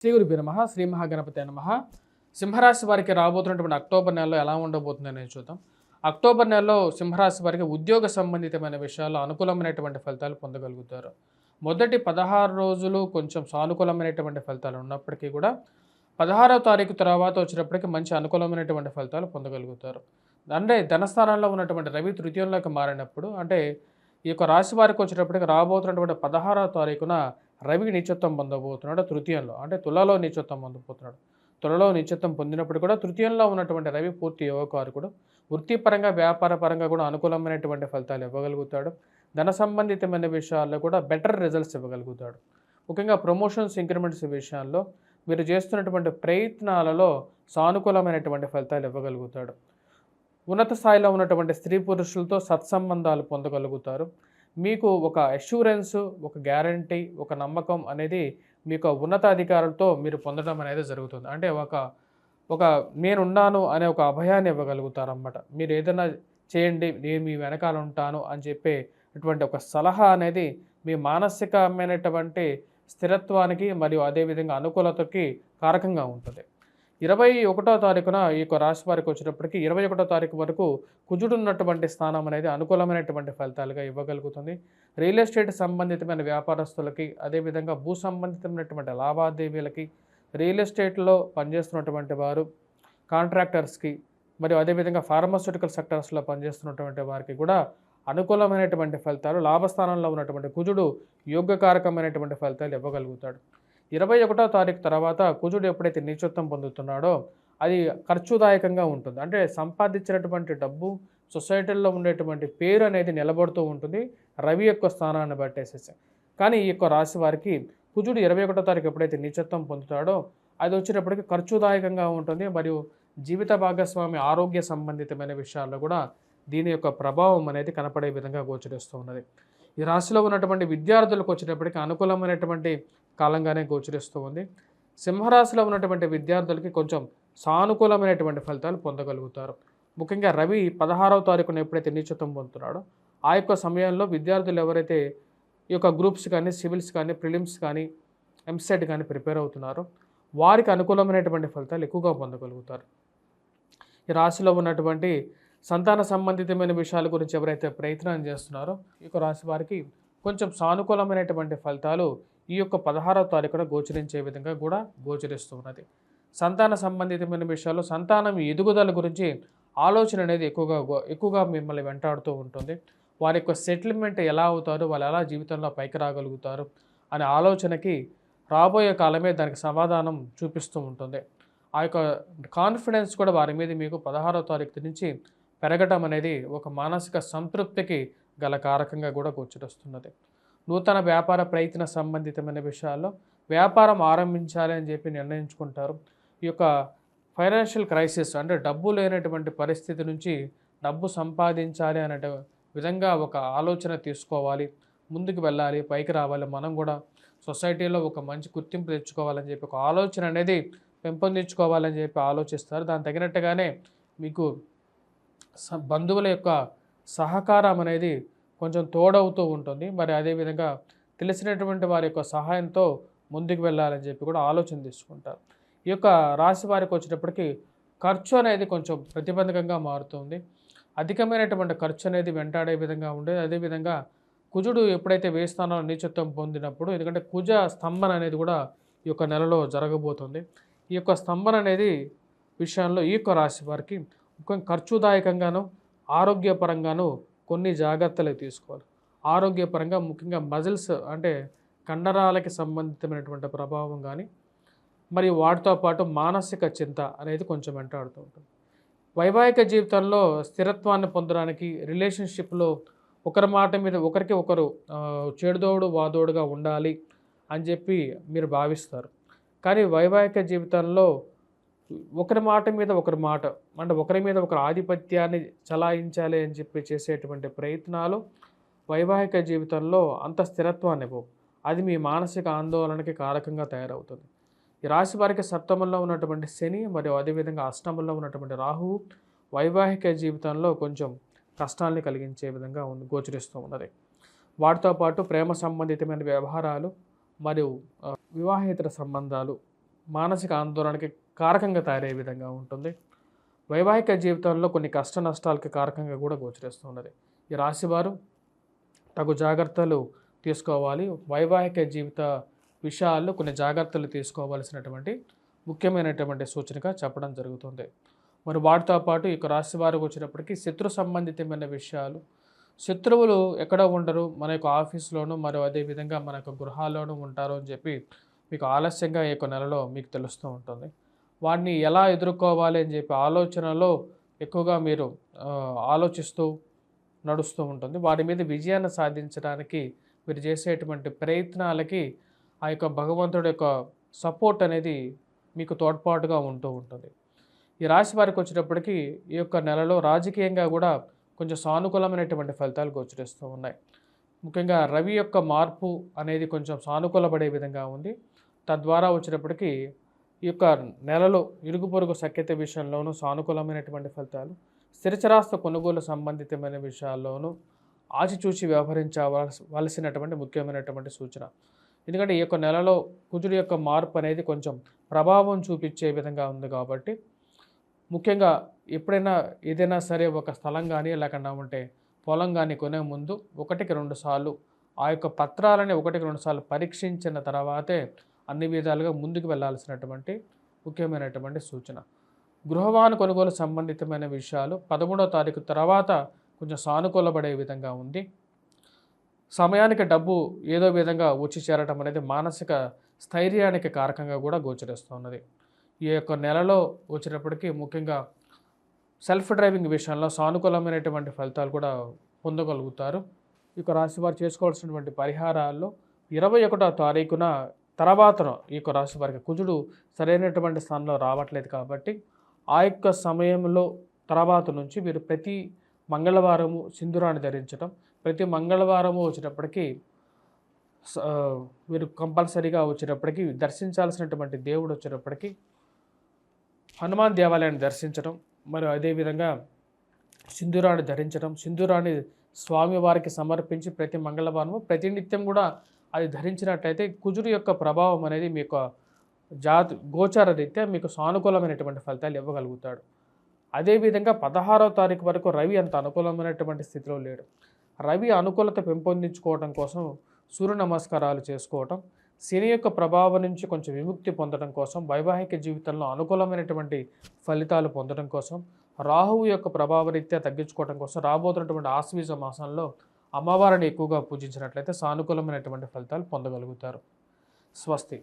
శ్రీ గురుభ్యో నమ శ్రీ మహాగణపతి నమ. సింహరాశి వారికి రాబోతున్నటువంటి అక్టోబర్ నెలలో ఎలా ఉండబోతుంది అనేది చూద్దాం. అక్టోబర్ నెలలో సింహరాశి వారికి ఉద్యోగ సంబంధితమైన విషయాల్లో అనుకూలమైనటువంటి ఫలితాలు పొందగలుగుతారు. మొదటి పదహారు రోజులు కొంచెం సానుకూలమైనటువంటి ఫలితాలు ఉన్నప్పటికీ కూడా పదహారవ తారీఖు తర్వాత వచ్చినప్పటికీ మంచి అనుకూలమైనటువంటి ఫలితాలు పొందగలుగుతారు. అంటే ధనస్థానంలో ఉన్నటువంటి రవి తృతీయంలోకి మారినప్పుడు అంటే ఈ యొక్క రాశి వారికి వచ్చేటప్పటికి రాబోతున్నటువంటి పదహారవ తారీఖున రవి నిత్యత్వం పొందబోతున్నాడు తృతీయంలో. అంటే తులలో నిత్యత్వం పొందబోతున్నాడు. తులలో నిత్యత్వం పొందినప్పుడు కూడా తృతీయంలో ఉన్నటువంటి రవి పూర్తి యువకారకుడు వృత్తిపరంగా వ్యాపార పరంగా కూడా అనుకూలమైనటువంటి ఫలితాలు ఇవ్వగలుగుతాడు. ధన సంబంధితమైన విషయాల్లో కూడా బెటర్ రిజల్ట్స్ ఇవ్వగలుగుతాడు. ముఖ్యంగా ప్రమోషన్స్ ఇంక్రిమెంట్స్ విషయాల్లో మీరు చేస్తున్నటువంటి ప్రయత్నాలలో సానుకూలమైనటువంటి ఫలితాలు ఇవ్వగలుగుతాడు. ఉన్నత స్థాయిలో ఉన్నటువంటి స్త్రీ పురుషులతో సత్సంబంధాలు పొందగలుగుతారు. మీకు ఒక అష్యూరెన్స్ ఒక గ్యారంటీ ఒక నమ్మకం అనేది మీకు ఉన్నతాధికారులతో మీరు పొందడం అనేది జరుగుతుంది. అంటే ఒక ఒక నేనున్నాను అనే ఒక అభయాన్ని ఇవ్వగలుగుతారు అన్నమాట మీరు ఏదైనా చేయండి నేను మీ వెనకాల ఉంటాను అని చెప్పే అటువంటి ఒక సలహా అనేది మీ మానసికమైనటువంటి స్థిరత్వానికి మరియు అదేవిధంగా అనుకూలతకి కారకంగా ఉంటుంది. ఇరవై ఒకటో తారీఖున ఈ యొక్క రాశి వారికి వచ్చినప్పటికీ ఇరవై ఒకటో తారీఖు వరకు కుజుడున్నటువంటి స్థానం అనేది అనుకూలమైనటువంటి ఫలితాలుగా ఇవ్వగలుగుతుంది. రియల్ ఎస్టేట్ సంబంధితమైన వ్యాపారస్తులకి అదేవిధంగా భూ సంబంధితమైనటువంటి లావాదేవీలకి రియల్ ఎస్టేట్లో పనిచేస్తున్నటువంటి వారు కాంట్రాక్టర్స్కి మరియు అదేవిధంగా ఫార్మాస్యూటికల్ సెక్టర్స్లో పనిచేస్తున్నటువంటి వారికి కూడా అనుకూలమైనటువంటి ఫలితాలు లాభస్థానంలో ఉన్నటువంటి కుజుడు యోగ్యకారకమైనటువంటి ఫలితాలు ఇవ్వగలుగుతాడు. ఇరవై ఒకటో తారీఖు తర్వాత కుజుడు ఎప్పుడైతే నీచత్వం పొందుతున్నాడో అది ఖర్చుదాయకంగా ఉంటుంది. అంటే సంపాదించినటువంటి డబ్బు సొసైటీల్లో ఉండేటువంటి పేరు అనేది నిలబడుతూ ఉంటుంది రవి యొక్క స్థానాన్ని బట్టేసేసి. కానీ ఈ యొక్క రాశి వారికి కుజుడు ఇరవై ఒకటో తారీఖు ఎప్పుడైతే నీచత్వం పొందుతాడో అది వచ్చేటప్పటికి ఖర్చుదాయకంగా ఉంటుంది. మరియు జీవిత భాగస్వామి ఆరోగ్య సంబంధితమైన విషయాల్లో కూడా దీని యొక్క ప్రభావం అనేది కనపడే విధంగా గోచరిస్తూ ఉన్నది. ఈ రాశిలో ఉన్నటువంటి విద్యార్థులకు వచ్చేటప్పటికి అనుకూలమైనటువంటి కాలంగానే గోచరిస్తూ ఉంది. సింహరాశిలో ఉన్నటువంటి విద్యార్థులకి కొంచెం సానుకూలమైనటువంటి ఫలితాలు పొందగలుగుతారు. ముఖ్యంగా రవి పదహారవ తారీఖున ఎప్పుడైతే నిశ్చితం పొందుతున్నాడో ఆ యొక్క సమయంలో విద్యార్థులు ఎవరైతే ఈ యొక్క గ్రూప్స్ కానీ సివిల్స్ కానీ ప్రిలిమ్స్ కానీ ఎంసెట్ కానీ ప్రిపేర్ అవుతున్నారో వారికి అనుకూలమైనటువంటి ఫలితాలు ఎక్కువగా పొందగలుగుతారు. ఈ రాశిలో ఉన్నటువంటి సంతాన సంబంధితమైన విషయాల గురించి ఎవరైతే ప్రయత్నం చేస్తున్నారో ఈ యొక్క రాశి వారికి కొంచెం సానుకూలమైనటువంటి ఫలితాలు ఈ యొక్క పదహారవ తారీఖున గోచరించే విధంగా కూడా గోచరిస్తూ ఉన్నది. సంతాన సంబంధితమైన విషయాలు సంతానం ఎదుగుదల గురించి ఆలోచన అనేది ఎక్కువగా ఎక్కువగా మిమ్మల్ని వెంటాడుతూ ఉంటుంది. వారి యొక్క సెటిల్మెంట్ ఎలా అవుతారు వాళ్ళు ఎలా జీవితంలో పైకి రాగలుగుతారు అనే ఆలోచనకి రాబోయే కాలమే దానికి సమాధానం చూపిస్తూ ఉంటుంది. ఆ యొక్క కాన్ఫిడెన్స్ కూడా వారి మీద మీకు పదహారవ తారీఖు నుంచి పెరగటం అనేది ఒక మానసిక సంతృప్తికి గల కారకంగా కూడా గోచరిస్తున్నది. నూతన వ్యాపార ప్రయత్న సంబంధితమైన విషయాల్లో వ్యాపారం ఆరంభించాలి అని చెప్పి నిర్ణయించుకుంటారు. ఈ యొక్క ఫైనాన్షియల్ క్రైసిస్ అంటే డబ్బు లేనటువంటి పరిస్థితి నుంచి డబ్బు సంపాదించాలి అనే విధంగా ఒక ఆలోచన తీసుకోవాలి. ముందుకు వెళ్ళాలి పైకి రావాలి. మనం కూడా సొసైటీలో ఒక మంచి గుర్తింపు తెచ్చుకోవాలని చెప్పి ఒక ఆలోచన అనేది పెంపొందించుకోవాలని చెప్పి ఆలోచిస్తారు. దాని తగినట్టుగానే మీకు బంధువుల యొక్క సహకారం అనేది కొంచెం తోడవుతూ ఉంటుంది. మరి అదేవిధంగా తెలిసినటువంటి వారి యొక్క సహాయంతో ముందుకు వెళ్ళాలని చెప్పి కూడా ఆలోచన తీసుకుంటారు. ఈ యొక్క రాశి వారికి వచ్చేటప్పటికి ఖర్చు అనేది కొంచెం ప్రతిబంధకంగా మారుతుంది. అధికమైనటువంటి ఖర్చు అనేది వెంటాడే విధంగా ఉండేది. అదేవిధంగా కుజుడు ఎప్పుడైతే వేయి స్థానంలో నీచత్వం పొందినప్పుడు ఎందుకంటే కుజ స్తంభన అనేది కూడా ఈ యొక్క నెలలో జరగబోతుంది. ఈ యొక్క స్తంభన అనేది విషయంలో ఈ యొక్క రాశి వారికి ముఖ్యంగా ఖర్చుదాయకంగాను ఆరోగ్యపరంగాను కొన్ని జాగ్రత్తలు తీసుకోవాలి. ఆరోగ్యపరంగా ముఖ్యంగా మజిల్స్ అంటే కండరాలకి సంబంధితమైనటువంటి ప్రభావం కానీ మరియు వాటితో పాటు మానసిక చింత అనేది కొంచెం వెంటాడుతూ ఉంటుంది. వైవాహిక జీవితంలో స్థిరత్వాన్ని పొందడానికి రిలేషన్షిప్లో ఒకరి మాట మీద ఒకరికి ఒకరు చెడుదోడు చేడుదోడు వాదోడుగా ఉండాలి అని చెప్పి మీరు భావిస్తారు. కానీ వైవాహిక జీవితంలో ఒకరి మాట మీద ఒకరి మాట అంటే ఒకరి మీద ఒకరి ఆధిపత్యాన్ని చలాయించాలి అని చెప్పి చేసేటువంటి ప్రయత్నాలు వైవాహిక జీవితంలో అంత స్థిరత్వాన్ని ఇవ్వవు. అది మీ మానసిక ఆందోళనకి కారకంగా తయారవుతుంది. ఈ రాశి వారికి సప్తమంలో ఉన్నటువంటి శని మరియు అదేవిధంగా అష్టమంలో ఉన్నటువంటి రాహువు వైవాహిక జీవితంలో కొంచెం కష్టాలని కలిగించే విధంగా ఉంది గోచరిస్తూ ఉన్నది. వాటితో పాటు ప్రేమ సంబంధితమైన వ్యవహారాలు మరియు వివాహేతర సంబంధాలు మానసిక ఆందోళనకి కారకంగా తయారయ్యే విధంగా ఉంటుంది. వైవాహిక జీవితంలో కొన్ని కష్ట నష్టాలకి కారకంగా కూడా గోచరిస్తున్నది. ఈ రాశివారు తగు జాగ్రత్తలు తీసుకోవాలి. వైవాహిక జీవిత విషయాల్లో కొన్ని జాగ్రత్తలు తీసుకోవాల్సినటువంటి ముఖ్యమైనటువంటి సూచనగా చెప్పడం జరుగుతుంది. మరి వాటితో పాటు ఈ యొక్క రాశి వారికి వచ్చినప్పటికీ శత్రు సంబంధితమైన విషయాలు శత్రువులు ఎక్కడ ఉండరు మన యొక్క ఆఫీస్లోనూ మరియు అదేవిధంగా మన యొక్క గృహాల్లోనూ ఉంటారు అని చెప్పి మీకు ఆలస్యంగా ఈ యొక్క నెలలో మీకు తెలుస్తూ ఉంటుంది. వాడిని ఎలా ఎదుర్కోవాలి అని చెప్పి ఆలోచనలో ఎక్కువగా మీరు ఆలోచిస్తూ నడుస్తూ ఉంటుంది. వాటి మీద విజయాన్ని సాధించడానికి మీరు చేసేటువంటి ప్రయత్నాలకి ఆ యొక్క భగవంతుడి యొక్క సపోర్ట్ అనేది మీకు తోడ్పాటుగా ఉంటూ ఉంటుంది. ఈ రాశి వారికి వచ్చేటప్పటికి ఈ యొక్క నెలలో రాజకీయంగా కూడా కొంచెం సానుకూలమైనటువంటి ఫలితాలు గోచరిస్తూ ఉన్నాయి. ముఖ్యంగా రవి యొక్క మార్పు అనేది కొంచెం సానుకూలపడే విధంగా ఉంది. తద్వారా వచ్చినప్పటికీ ఈ యొక్క నెలలో ఇరుగు పొరుగు సఖ్యత విషయంలోనూ సానుకూలమైనటువంటి ఫలితాలు స్థిరచరాస్త కొనుగోలు సంబంధితమైన విషయాల్లోనూ ఆచిచూచి వ్యవహరించవలసినటువంటి ముఖ్యమైనటువంటి సూచన. ఎందుకంటే ఈ యొక్క నెలలో కుజుడి యొక్క మార్పు అనేది కొంచెం ప్రభావం చూపించే విధంగా ఉంది కాబట్టి ముఖ్యంగా ఎప్పుడైనా ఏదైనా సరే ఒక స్థలం కానీ లేకుండా ఉంటే పొలం కానీ కొనే ముందు ఒకటికి రెండు సార్లు ఆ యొక్క పత్రాలని ఒకటికి రెండు సార్లు పరీక్షించిన తర్వాతే అన్ని విధాలుగా ముందుకు వెళ్ళాల్సినటువంటి ముఖ్యమైనటువంటి సూచన. గృహవాహన కొనుగోలు సంబంధితమైన విషయాలు పదమూడవ తారీఖు తర్వాత కొంచెం సానుకూలపడే విధంగా ఉంది. సమయానికి డబ్బు ఏదో విధంగా వచ్చి చేరటం అనేది మానసిక స్థైర్యానికి కారకంగా కూడా గోచరిస్తున్నది. ఈ యొక్క నెలలో వచ్చినప్పటికీ ముఖ్యంగా సెల్ఫ్ డ్రైవింగ్ విషయంలో సానుకూలమైనటువంటి ఫలితాలు కూడా పొందగలుగుతారు. ఇక రాశి వారు చేసుకోవాల్సినటువంటి పరిహారాల్లో ఇరవై ఒకటో తారీఖున తర్వాతను ఈ యొక్క రాశి వారికి కుజుడు సరైనటువంటి స్థానంలో రావట్లేదు కాబట్టి ఆ యొక్క సమయంలో తర్వాత నుంచి మీరు ప్రతి మంగళవారము సింధురాన్ని ధరించడం ప్రతి మంగళవారము వచ్చినప్పటికీ స- మీరు కంపల్సరీగా వచ్చేటప్పటికి దర్శించాల్సినటువంటి దేవుడు వచ్చేటప్పటికి హనుమాన్ దేవాలయాన్ని దర్శించడం మరియు అదేవిధంగా సింధూరాన్ని ధరించడం సింధూరాన్ని స్వామివారికి సమర్పించి ప్రతి మంగళవారము ప్రతినిత్యం కూడా అది ధరించినట్లయితే కుజుడు యొక్క ప్రభావం అనేది మీకు జాతి గోచార రీత్యా మీకు సానుకూలమైనటువంటి ఫలితాలు ఇవ్వగలుగుతాడు. అదేవిధంగా పదహారో తారీఖు వరకు రవి అంత అనుకూలమైనటువంటి స్థితిలో లేడు. రవి అనుకూలత పెంపొందించుకోవడం కోసం సూర్య నమస్కారాలు చేసుకోవటం శని యొక్క ప్రభావం నుంచి కొంచెం విముక్తి పొందడం కోసం వైవాహిక జీవితంలో అనుకూలమైనటువంటి ఫలితాలు పొందడం కోసం రాహువు యొక్క ప్రభావరీత్యా తగ్గించుకోవడం కోసం రాబోతున్నటువంటి ఆశ్వీజ మాసంలో అమ్మవారిని ఎక్కువగా పూజించినట్లయితే సానుకూలమైనటువంటి ఫలితాలు పొందగలుగుతారు. స్వస్తి.